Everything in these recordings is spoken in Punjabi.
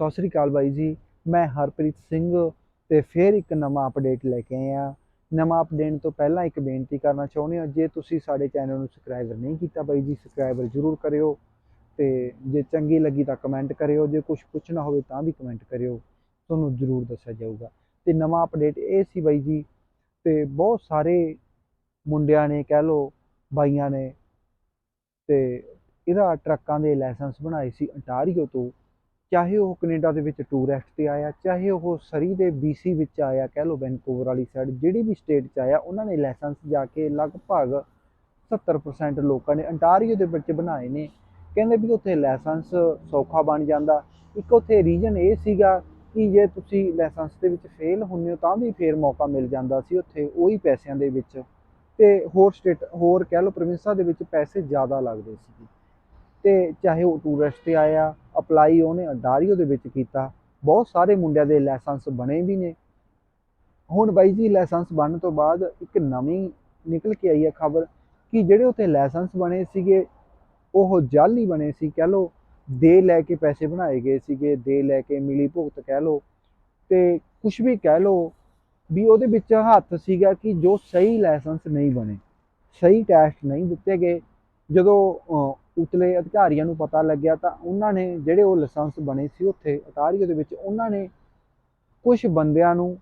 ਸਤਿ ਸ੍ਰੀ ਅਕਾਲ ਬਾਈ ਜੀ, ਮੈਂ ਹਰਪ੍ਰੀਤ ਸਿੰਘ ਤੇ ਫੇਰ ਇੱਕ ਨਵਾਂ ਅਪਡੇਟ ਲੈ ਕੇ ਆਏ ਆ ਨਵਾਂ ਅਪਡੇਟ ਤੋਂ ਪਹਿਲਾਂ ਇੱਕ ਬੇਨਤੀ ਕਰਨਾ ਚਾਹੁੰਦੇ ਹਾਂ, ਜੇ ਤੁਸੀਂ ਸਾਡੇ ਚੈਨਲ ਨੂੰ ਸਬਸਕ੍ਰਾਈਬ ਨਹੀਂ ਕੀਤਾ ਬਾਈ ਜੀ ਸਬਸਕ੍ਰਾਈਬਰ ਜ਼ਰੂਰ ਕਰਿਓ ਤੇ ਜੇ ਚੰਗੀ ਲੱਗੀ ਤਾਂ ਕਮੈਂਟ ਕਰਿਓ, ਜੇ ਕੁਝ ਪੁੱਛਣਾ ਹੋਵੇ ਤਾਂ ਵੀ ਕਮੈਂਟ ਕਰਿਓ, ਤੁਹਾਨੂੰ ਜ਼ਰੂਰ ਦੱਸਿਆ ਜਾਊਗਾ। ਤੇ ਨਵਾਂ ਅਪਡੇਟ ਇਹ ਸੀ ਬਾਈ ਜੀ ਤੇ ਬਹੁਤ ਸਾਰੇ ਮੁੰਡਿਆਂ ਨੇ ਕਹਿ ਲਓ, ਬਾਈਆਂ ਨੇ ਤੇ ਇਹਦਾ ਟਰੱਕਾਂ ਦੇ ਲਾਇਸੈਂਸ ਬਣਾਏ ਸੀ ਅੰਟਾਰੀਓ ਤੋਂ। ਚਾਹੇ ਉਹ ਕੈਨੇਡਾ ਦੇ ਵਿੱਚ ਟੂਰਿਸਟ ਤੇ ਆਇਆ, ਚਾਹੇ ਉਹ ਸਰੀ ਦੇ BC ਵਿੱਚ ਆਇਆ, ਕਹਿ ਲਓ ਵੈਨਕੂਵਰ ਵਾਲੀ ਸਾਈਡ ਜਿਹੜੀ ਵੀ ਸਟੇਟ 'ਚ ਆਇਆ, ਉਹਨਾਂ ਨੇ ਲਾਇਸੈਂਸ ਜਾ ਕੇ ਲਗਭਗ 70% ਲੋਕਾਂ ਨੇ ਅੰਟਾਰੀਓ ਦੇ ਵਿੱਚ ਬਣਾਏ ਨੇ। ਕਹਿੰਦੇ ਵੀ ਉੱਥੇ ਲਾਇਸੈਂਸ ਸੌਖਾ ਬਣ ਜਾਂਦਾ। ਇੱਕ ਉੱਥੇ ਰੀਜਨ ਇਹ ਸੀਗਾ ਕਿ ਜੇ ਤੁਸੀਂ ਲਾਇਸੈਂਸ ਦੇ ਵਿੱਚ ਫੇਲ ਹੁੰਦੇ ਹੋ ਤਾਂ ਵੀ ਫੇਰ ਮੌਕਾ ਮਿਲ ਜਾਂਦਾ ਸੀ ਉੱਥੇ, ਉਹੀ ਪੈਸਿਆਂ ਦੇ ਵਿੱਚ। ਤੇ ਹੋਰ ਸਟੇਟ ਹੋਰ ਕਹਿ ਲਓ ਪ੍ਰੋਵਿੰਸਾਂ ਦੇ ਵਿੱਚ ਪੈਸੇ ਜ਼ਿਆਦਾ ਲੱਗਦੇ ਸੀ ਤੇ ਚਾਹੇ ਉਹ ਟੂਰਿਸਟ ਤੇ ਆਇਆ ਅਪਲਾਈ ਉਹਨੇ ਅੰਟਾਰੀਓ ਦੇ ਵਿੱਚ ਕੀਤਾ। ਬਹੁਤ ਸਾਰੇ ਮੁੰਡਿਆਂ ਦੇ ਲਾਇਸੈਂਸ ਬਣੇ ਵੀ ਨੇ। ਹੁਣ ਬਾਈ ਜੀ ਲਾਇਸੈਂਸ ਬਣਨ ਤੋਂ ਬਾਅਦ ਇੱਕ ਨਵੀਂ ਨਿਕਲ ਕੇ ਆਈ ਹੈ ਖਬਰ ਕਿ ਜਿਹੜੇ ਉੱਥੇ ਲਾਇਸੈਂਸ ਬਣੇ ਸੀਗੇ, ਉਹ ਜਾਲੀ ਬਣੇ ਸੀ, ਕਹਿ ਲਓ, ਦੇ ਲੈ ਕੇ ਪੈਸੇ ਬਣਾਏ ਗਏ ਸੀਗੇ, ਦੇ ਲੈ ਕੇ ਮਿਲੀ ਭੁਗਤ, ਕਹਿ ਲਓ। ਤੇ ਕੁਝ ਵੀ ਕਹਿ ਲਓ, ਵੀ ਉਹਦੇ ਵਿੱਚ ਹੱਥ ਸੀਗਾ ਕਿ ਜੋ ਸਹੀ ਲਾਇਸੈਂਸ ਨਹੀਂ ਬਣੇ, ਸਹੀ ਟੈਸਟ ਨਹੀਂ ਦਿੱਤੇ ਗਏ। ਜਦੋਂ ਉਤਲੇ ਅਧਿਕਾਰੀਆਂ ਨੂੰ ਪਤਾ ਲੱਗਿਆ ਤਾਂ ਉਹਨਾਂ ਨੇ ਜਿਹੜੇ ਉਹ ਲਾਇਸੈਂਸ ਬਣੇ ਸੀ ਉੱਥੇ ਅਟਾਰੀਓ ਦੇ ਵਿੱਚ, ਉਹਨਾਂ ਨੇ ਕੁਝ ਬੰਦਿਆਂ ਨੂੰ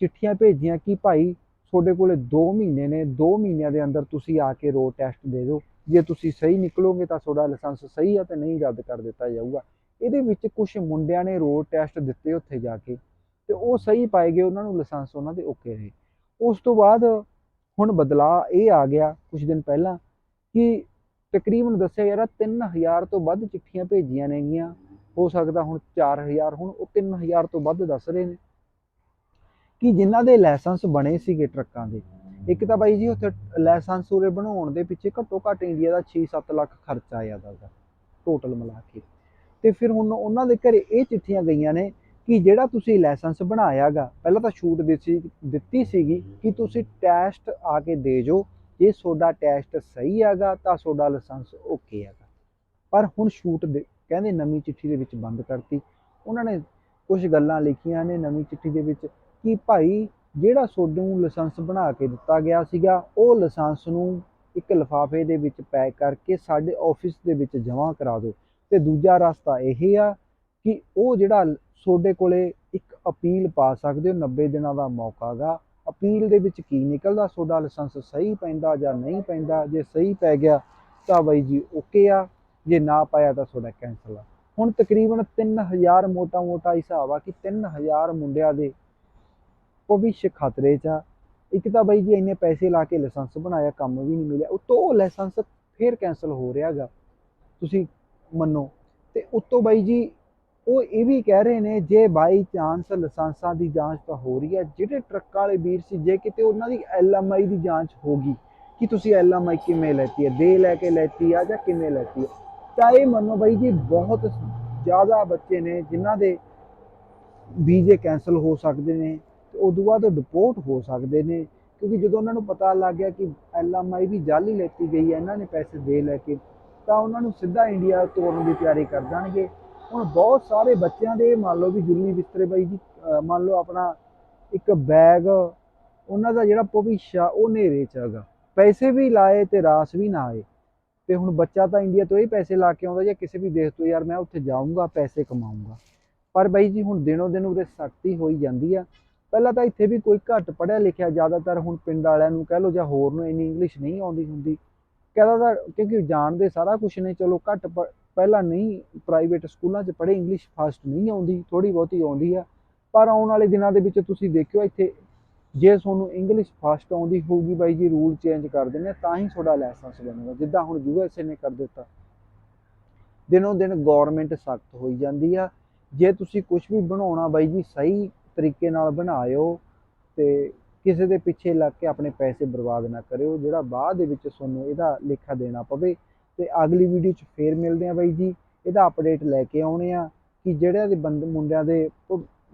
ਚਿੱਠੀਆਂ ਭੇਜੀਆਂ ਕਿ ਭਾਈ ਤੁਹਾਡੇ ਕੋਲੇ 2 ਮਹੀਨੇ ਨੇ 2 ਮਹੀਨਿਆਂ ਦੇ ਅੰਦਰ ਤੁਸੀਂ ਆ ਕੇ ਰੋਡ ਟੈਸਟ ਦੇ ਦਿਓ। ਜੇ ਤੁਸੀਂ ਸਹੀ ਨਿਕਲੋਗੇ ਤਾਂ ਤੁਹਾਡਾ ਲਾਇਸੈਂਸ ਸਹੀ ਆ ਤੇ ਨਹੀਂ ਰੱਦ ਕਰ ਦਿੱਤਾ ਜਾਊਗਾ। ਇਹਦੇ ਵਿੱਚ ਕੁਝ ਮੁੰਡਿਆਂ ਨੇ ਰੋਡ ਟੈਸਟ ਦਿੱਤੇ ਉੱਥੇ ਜਾ ਕੇ ਤੇ ਉਹ ਸਹੀ ਪਾਏ ਗਏ, ਉਹਨਾਂ ਨੂੰ ਲਾਇਸੈਂਸ ਉਹਨਾਂ ਦੇ ਓਕੇ ਰਹੇ। ਉਸ ਤੋਂ ਬਾਅਦ ਹੁਣ ਬਦਲਾਅ ਇਹ ਆ ਗਿਆ ਕੁਝ ਦਿਨ ਪਹਿਲਾਂ ਕਿ ਤਕਰੀਬਨ ਦੱਸਿਆ ਯਾਰ 3000 ਤੋਂ ਵੱਧ ਚਿੱਠੀਆਂ ਭੇਜੀਆਂ ਨੇਗੀਆਂ। ਹੋ ਸਕਦਾ ਹੁਣ 4000 ਹੁਣ ਉਹ 3000 ਤੋਂ ਵੱਧ ਦੱਸ ਰਹੇ ਨੇ। ਕਿ ਜਿਨ੍ਹਾਂ ਦੇ ਲਾਇਸੈਂਸ ਬਣੇ ਸੀਗੇ ਟਰੱਕਾਂ ਦੇ? ਇੱਕ ਤਾਂ ਬਾਈ ਜੀ ਉੱਥੇ ਲਾਇਸੈਂਸ ਉਰੇ ਬਣਾਉਣ ਦੇ ਪਿੱਛੇ ਘੱਟੋ ਘੱਟ ਇੰਡੀਆ ਦਾ 6-7 ਲੱਖ ਖਰਚਾ ਆਇਆ ਦਾ ਟੋਟਲ ਮਿਲਾ ਕੇ। ਤੇ ਫਿਰ ਹੁਣ ਉਹਨਾਂ ਦੇ ਘਰੇ ਇਹ ਚਿੱਠੀਆਂ ਗਈਆਂ ਨੇ ਕਿ ਜਿਹੜਾ ਤੁਸੀਂ ਲਾਇਸੈਂਸ ਬਣਾਇਆਗਾ ਪਹਿਲਾਂ ਤਾਂ ਛੂਟ ਦਿੱਤੀ ਦਿੱਤੀ ਸੀਗੀ ਕਿ ਤੁਸੀਂ ਟੈਸਟ ਆ ਕੇ ਦੇ ਜੋ ਜੇ ਤੁਹਾਡਾ ਟੈਸਟ ਸਹੀ ਹੈਗਾ ਤਾਂ ਤੁਹਾਡਾ ਲਾਇਸੈਂਸ ਓਕੇ ਹੈਗਾ। ਪਰ ਹੁਣ ਛੂਟ ਦੇ ਕਹਿੰਦੇ ਨਵੀਂ ਚਿੱਠੀ ਦੇ ਵਿੱਚ ਬੰਦ ਕਰਤੀ। ਉਹਨਾਂ ਨੇ ਕੁਝ ਗੱਲਾਂ ਲਿਖੀਆਂ ਨੇ ਨਵੀਂ ਚਿੱਠੀ ਦੇ ਵਿੱਚ ਕਿ ਭਾਈ ਜਿਹੜਾ ਤੁਹਾਨੂੰ ਲਾਇਸੈਂਸ ਬਣਾ ਕੇ ਦਿੱਤਾ ਗਿਆ ਸੀਗਾ, ਉਹ ਲਾਇਸੈਂਸ ਨੂੰ ਇੱਕ ਲਿਫਾਫੇ ਦੇ ਵਿੱਚ ਪੈਕ ਕਰਕੇ ਸਾਡੇ ਆਫਿਸ ਦੇ ਵਿੱਚ ਜਮ੍ਹਾਂ ਕਰਾ ਦਿਓ। ਤੇ ਦੂਜਾ ਰਸਤਾ ਇਹ ਆ ਕਿ ਉਹ ਜਿਹੜਾ ਤੁਹਾਡੇ ਕੋਲੇ ਇੱਕ ਅਪੀਲ ਪਾ ਸਕਦੇ ਹੋ 90 ਦਿਨਾਂ ਦਾ ਮੌਕਾ ਗਾ ਅਪੀਲ ਦੇ ਵਿੱਚ ਕੀ ਨਿਕਲਦਾ? ਤੁਹਾਡਾ ਲਾਇਸੈਂਸ ਸਹੀ ਪੈਂਦਾ ਜਾਂ ਨਹੀਂ ਪੈਂਦਾ? ਜੇ ਸਹੀ ਪੈ ਗਿਆ ਤਾਂ ਬਾਈ ਜੀ ਓਕੇ ਆ। ਜੇ ਨਾ ਪਾਇਆ ਤਾਂ ਤੁਹਾਡਾ ਕੈਂਸਲ ਆ। ਹੁਣ ਤਕਰੀਬਨ 3000 ਮੋਟਾ ਮੋਟਾ ਹਿਸਾਬ ਆ ਕਿ 3000 ਮੁੰਡਿਆਂ ਦੇ ਭਵਿੱਖ ਖਤਰੇ 'ਚ ਆ। ਇੱਕ ਤਾਂ ਬਾਈ ਜੀ ਇੰਨੇ ਪੈਸੇ ਲਾ ਕੇ ਲਾਇਸੈਂਸ ਬਣਾਇਆ, ਕੰਮ ਵੀ ਨਹੀਂ ਮਿਲਿਆ। ਉਤੋਂ ਉਹ ਲਾਇਸੈਂਸ ਫੇਰ ਕੈਂਸਲ ਹੋ ਰਿਹਾਗਾ। ਤੁਸੀਂ ਮੰਨੋ। ਤੇ ਉਤੋਂ ਬਾਈ ਜੀ ਉਹ ਇਹ ਵੀ ਕਹਿ ਰਹੇ ਨੇ, ਜੇ ਬਾਈ ਚਾਂਸ ਲਾਇਸੈਂਸਾਂ ਦੀ ਜਾਂਚ ਤਾਂ ਹੋ ਰਹੀ ਹੈ, ਜਿਹੜੇ ਟਰੱਕ ਵਾਲੇ ਵੀਰ ਸੀ, ਜੇ ਕਿਤੇ ਉਹਨਾਂ ਦੀ ਐਲਐਮਆਈ ਦੀ ਜਾਂਚ ਹੋਗੀ ਕਿ ਤੁਸੀਂ ਐਲਐਮਆਈ ਕਿਵੇਂ ਲੈਤੀ ਹੈ, ਦੇ ਲੈ ਕੇ ਲੈਤੀ ਆ ਜਾਂ ਕਿਵੇਂ ਲੈਤੀ ਹੈ ਤਾਂ ਇਹ ਮੰਨੋ ਬਾਈ ਜੀ, ਬਹੁਤ ਜ਼ਿਆਦਾ ਬੱਚੇ ਨੇ, ਜਿਨ੍ਹਾਂ ਦੇ ਵੀਜ਼ੇ ਕੈਂਸਲ ਹੋ ਸਕਦੇ ਨੇ, ਤੇ ਉਦੋਂ ਬਾਅਦ ਡਿਪੋਰਟ ਹੋ ਸਕਦੇ ਨੇ, ਕਿਉਂਕਿ ਜਦੋਂ ਉਹਨਾਂ ਨੂੰ ਪਤਾ ਲੱਗ ਗਿਆ ਕਿ ਐਲਐਮਆਈ ਵੀ ਜਾਲੀ ਲੈਤੀ ਗਈ ਹੈ, ਇਹਨਾਂ ਨੇ ਪੈਸੇ ਦੇ ਲੈ ਕੇ, ਤਾਂ ਉਹਨਾਂ ਨੂੰ ਸਿੱਧਾ ਇੰਡੀਆ ਤੋਰਨ ਦੀ ਤਿਆਰੀ ਕਰ ਦੇਣਗੇ। ਹੁਣ ਬਹੁਤ ਸਾਰੇ ਬੱਚਿਆਂ ਦੇ ਮੰਨ ਲਓ ਵੀ ਜੁਲਮੀ ਬਿਸਤਰੇ ਬਾਈ ਜੀ ਮੰਨ ਲਓ ਆਪਣਾ ਇੱਕ ਬੈਗ, ਉਹਨਾਂ ਦਾ ਜਿਹੜਾ ਭਵਿੱਖ ਆ, ਉਹ ਹਨੇਰੇ ਚ ਹੈਗਾ। ਪੈਸੇ ਵੀ ਲਾਏ ਤੇ ਰਾਸ ਵੀ ਨਾ ਆਏ। ਤੇ ਹੁਣ ਬੱਚਾ ਤਾਂ ਇੰਡੀਆ ਤੋਂ ਹੀ ਪੈਸੇ ਲਾ ਕੇ ਆਉਂਦਾ ਜਾਂ ਕਿਸੇ ਵੀ ਦੇਸ਼ ਤੋਂ, ਯਾਰ ਮੈਂ ਉੱਥੇ ਜਾਊਂਗਾ, ਪੈਸੇ ਕਮਾਊਂਗਾ। ਪਰ ਬਾਈ ਜੀ ਹੁਣ ਦਿਨੋ ਦਿਨ ਉਰੇ ਸਖਤੀ ਹੋਈ ਜਾਂਦੀ ਆ। ਪਹਿਲਾਂ ਤਾਂ ਇੱਥੇ ਵੀ ਕੋਈ ਘੱਟ ਪੜ੍ਹਿਆ ਲਿਖਿਆ, ਜ਼ਿਆਦਾਤਰ ਹੁਣ ਪਿੰਡ ਵਾਲਿਆਂ ਨੂੰ ਕਹਿ ਲਓ ਜਾਂ ਹੋਰ ਨੂੰ ਇੰਨੀ ਇੰਗਲਿਸ਼ ਨਹੀਂ ਆਉਂਦੀ ਹੁੰਦੀ। ਕਹਿੰਦਾ ਤਾਂ ਕਿਉਂਕਿ ਜਾਣਦੇ ਸਾਰਾ ਕੁਝ ਨੇ, ਚਲੋ ਘੱਟ ਪ- ਪਹਿਲਾਂ ਨਹੀਂ ਪ੍ਰਾਈਵੇਟ ਸਕੂਲਾਂ 'ਚ ਪੜ੍ਹੇ ਇੰਗਲਿਸ਼ ਫਾਸਟ ਨਹੀਂ ਆਉਂਦੀ ਥੋੜੀ ਬਹੁਤੀ ਆਉਂਦੀ ਆ। ਪਰ ਆਉਣ ਵਾਲੇ ਦਿਨਾਂ ਦੇ ਵਿੱਚ ਤੁਸੀਂ ਦੇਖਿਓ ਇੱਥੇ, ਜੇ ਤੁਹਾਨੂੰ ਇੰਗਲਿਸ਼ ਫਾਸਟ ਆਉਂਦੀ ਹੋਊਗੀ ਬਾਈ ਜੀ ਰੂਲ ਚੇਂਜ ਕਰ ਦਿੰਦੇ ਤਾਂ ਹੀ ਤੁਹਾਡਾ ਲਾਇਸੈਂਸ ਬਣੇਗਾ। ਜਿੱਦਾਂ ਹੁਣ ਯੂਐਸਏ ਨੇ ਕਰ ਦਿੱਤਾ। ਦਿਨੋਂ ਦਿਨ ਗਵਰਨਮੈਂਟ ਸਖਤ ਹੋਈ ਜਾਂਦੀ ਆ। ਜੇ ਤੁਸੀਂ ਕੁਝ ਵੀ ਬਣਾਉਣਾ ਬਾਈ ਜੀ, ਸਹੀ ਤਰੀਕੇ ਨਾਲ ਬਣਾਇਓ ਤੇ ਕਿਸੇ ਦੇ ਪਿੱਛੇ ਲੱਗ ਕੇ ਆਪਣੇ ਪੈਸੇ ਬਰਬਾਦ ਨਾ ਕਰਿਓ, ਜਿਹੜਾ ਬਾਅਦ ਦੇ ਵਿੱਚ ਤੁਹਾਨੂੰ ਇਹਦਾ ਲੇਖਾ ਦੇਣਾ ਪਵੇ ਤੇ ਅਗਲੀ ਵੀਡੀਓ 'ਚ ਫੇਰ ਮਿਲਦੇ ਆ ਬਾਈ ਜੀ। ਇਹਦਾ ਅਪਡੇਟ ਲੈ ਕੇ ਆਉਣੇ ਆ ਕਿ ਜਿਹੜਿਆਂ ਦੇ ਬੰਦ ਮੁੰਡਿਆਂ ਦੇ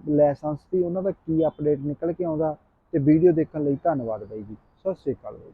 ਲਾਇਸੈਂਸ ਸੀ ਉਹਨਾਂ ਦਾ ਕੀ ਅਪਡੇਟ ਨਿਕਲ ਕੇ ਆਉਂਦਾ ਤੇ ਵੀਡੀਓ ਦੇਖਣ ਲਈ ਧੰਨਵਾਦ ਬਾਈ ਜੀ। ਸਤਿ ਸ਼੍ਰੀ ਅਕਾਲ ਬਾਈ